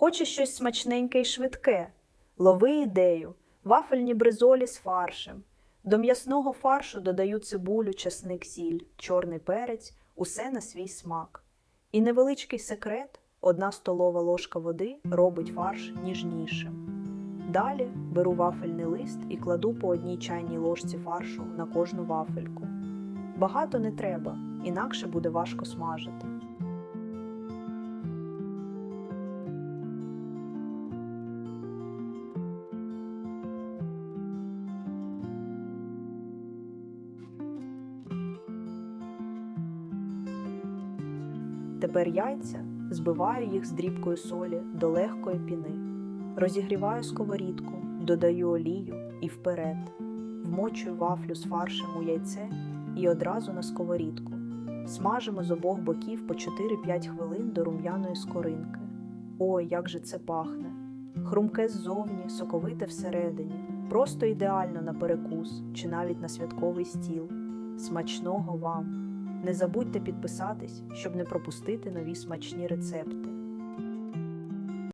Хочеш щось смачненьке і швидке? Лови ідею, вафельні бризолі з фаршем. До м'ясного фаршу додаю цибулю, чесник, сіль, чорний перець, усе на свій смак. І невеличкий секрет одна столова ложка води робить фарш ніжнішим. Далі беру вафельний лист і кладу по одній чайній ложці фаршу на кожну вафельку. Багато не треба, інакше буде важко смажити. Тепер яйця збиваю їх з дрібкою солі до легкої піни. Розігріваю сковорідку, додаю олію і вперед. Вмочую вафлю з фаршем у яйце і одразу на сковорідку. Смажимо з обох боків по 4-5 хвилин до рум'яної скоринки. Ой, як же це пахне! Хрумке ззовні, соковите всередині. Просто ідеально на перекус чи навіть на святковий стіл. Смачного вам! Не забудьте підписатись, щоб не пропустити нові смачні рецепти.